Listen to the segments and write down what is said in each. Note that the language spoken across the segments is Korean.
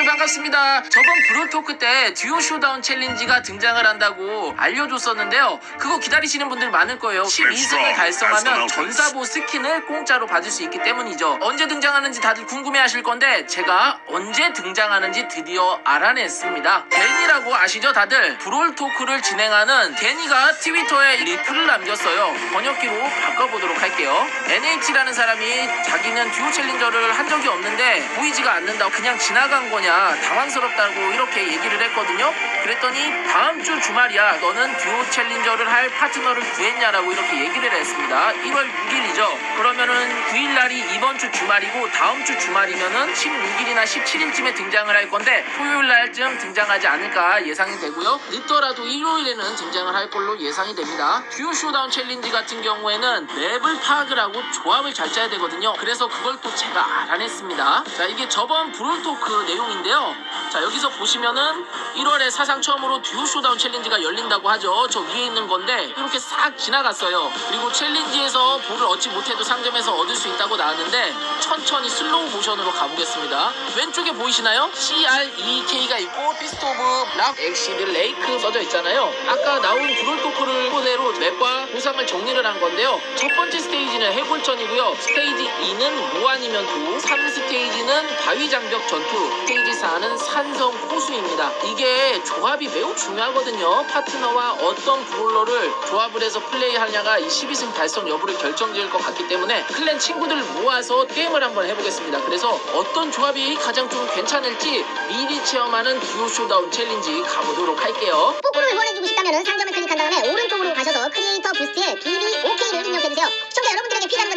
여러분들 반갑습니다. 저번 브로토크 때 듀오 쇼다운 챌린지가 등장을 한다고 알려줬었는데요. 그거 기다리시는 분들 많을 거예요. 12승을 달성하면 전사보 스킨을 공짜로 받을 수 있기 때문이죠. 언제 등장하는지 다들 궁금해하실 건데 제가 언제 등장하는지 드디어 알아냈습니다. 데니라고 아시죠 다들? 브롤토크를 진행하는 데니가 트위터에 리플을 남겼어요. 번역기로 바꿔보도록 할게요. NH라는 사람이 자기는 듀오 챌린저를 한 적이 없는데 보이지가 않는다고 그냥 지나간 거냐 당황스럽다고 이렇게 얘기를 했거든요. 그랬더니 다음 주 주말이야 너는 듀오 챌린저를 할 파트너를 구했냐라고 이렇게 얘기를 했습니다. 1월 6일이죠. 그러면은 9일 날이 이번 주 주말이고 다음 주 주말이면은 16일이나 17일쯤에 등장을 할 건데 토요일 날쯤 등장하지 않을까 예상이 되고요. 늦더라도 일요일에는 등장을 할 걸로 예상이 됩니다. 듀오 쇼다운 챌린지 같은 경우에는 맵을 파악을 하고 조합을 잘 짜야 되거든요. 그래서 그걸 또 제가 알아냈습니다. 자 이게 저번 브롤토크 내용인데 요. 자 여기서 보시면은 1월에 사상 처음으로 듀오 쇼다운 챌린지가 열린다고 하죠. 저 위에 있는 건데 이렇게 싹 지나갔어요. 그리고 챌린지에서 볼을 얻지 못해도 상점에서 얻을 수 있다고 나왔는데 천천히 슬로우 모션으로 가보겠습니다. 왼쪽에 보이시나요? CREK가 있고 피스트 오브 락 엑시드 레이크 써져 있잖아요. 아까 나온 브롤 토크를 토대로 맵과 보상을 정리를 한 건데요. 첫 번째 스테이지는 해골전이고요. 스테이지 2는 뭐 아니면 도, 3스테이지는 바위장벽 전투, 스테이지 4는 산성 호수입니다. 이게 조합이 매우 중요하거든요. 파트너와 어떤 브롤러를 조합을 해서 플레이하냐가 이 12승 달성 여부를 결정지을 것 같기 때문에 클랜 친구들 모아서 게임을 한번 해보겠습니다. 그래서 어떤 조합이 가장 좀 괜찮을지 미리 체험하는 듀오 쇼다운 챌린지 가보도록 할게요. 뽀뽀로 응원해주고 싶다면 상점을 클릭한 다음에 오른쪽으로 가셔서 크리에이터 부스트에 BBOK를 입력해주세요.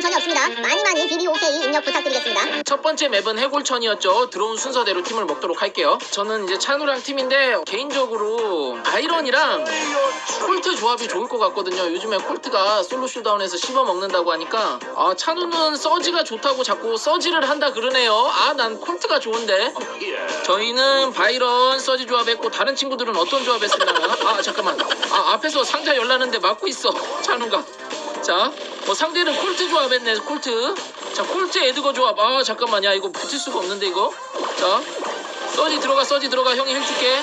전혀 없습니다. 많이 많이 BBOK 입력 부탁드리겠습니다. 첫 번째 맵은 해골천이었죠. 들어온 순서대로 팀을 먹도록 할게요. 저는 이제 찬우랑 팀인데 개인적으로 아이런이랑 콜트 조합이 좋을 것 같거든요. 요즘에 콜트가 솔로 쇼다운에서 씹어 먹는다고 하니까 아 찬우는 서지가 좋다고 자꾸 서지를 한다 그러네요. 아 난 콜트가 좋은데. 저희는 바이런 서지 조합했고 다른 친구들은 어떤 조합 했을려나? 아 잠깐만. 아 앞에서 상자 열라는데 막고 있어. 찬우가. 자, 뭐 상대는 콜트 조합했네. 콜트. 자, 콜트 에드거 조합. 아 잠깐만, 야 이거 붙을 수가 없는데 이거. 자, 서지 들어가, 서지 들어가. 형이 힐 줄게.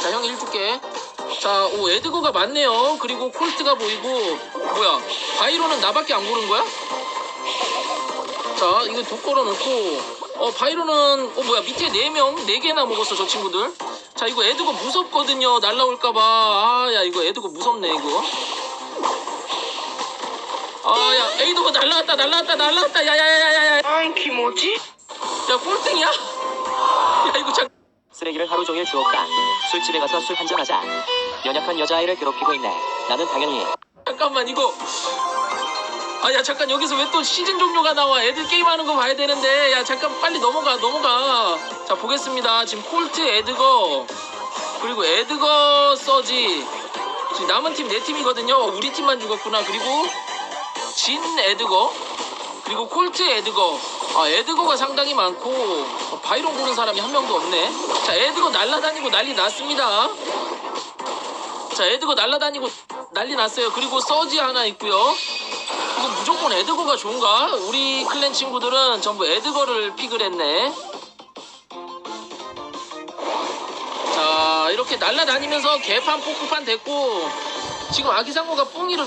자, 형이 힐 줄게. 자, 오 에드거가 많네요. 그리고 콜트가 보이고 뭐야? 바이로는 나밖에 안 고른 거야? 자, 이거 도 걸어놓고 어 바이로는 어 뭐야 밑에 네명네 개나 먹었어 저 친구들. 자, 이거 에드거 무섭거든요. 날라올까봐. 아, 야 이거 에드거 무섭네 이거. 아, 야 에이드거 날라왔다, 날라왔다, 날라왔다. 야야야야야. 아이 기모지? 야 꼴등이야? 야 이거 참. 쓰레기를 하루 종일 주웠다. 술집에 가서 술 한잔하자. 연약한 여자아이를 괴롭히고 있네. 나는 당연히 잠깐만 이거 아 야 잠깐 여기서 왜 또 시즌 종료가 나와 애들 게임하는 거 봐야 되는데 야 잠깐 빨리 넘어가 넘어가 자 보겠습니다 지금 콜트 에드거 그리고 에드거 서지 지금 남은 팀 네 팀이거든요 우리 팀만 죽었구나 그리고 진 에드거 그리고 콜트 에드거. 아 에드거가 상당히 많고 어, 바이론 고른 사람이 한 명도 없네. 자 에드거 날라다니고 난리 났습니다. 자 에드거 날라다니고 난리 났어요. 그리고 서지 하나 있고요. 이거 무조건 에드거가 좋은가? 우리 클랜 친구들은 전부 에드거를 픽을 했네. 자 이렇게 날라다니면서 개판 포크판 됐고 지금 아기상어가 뽕이를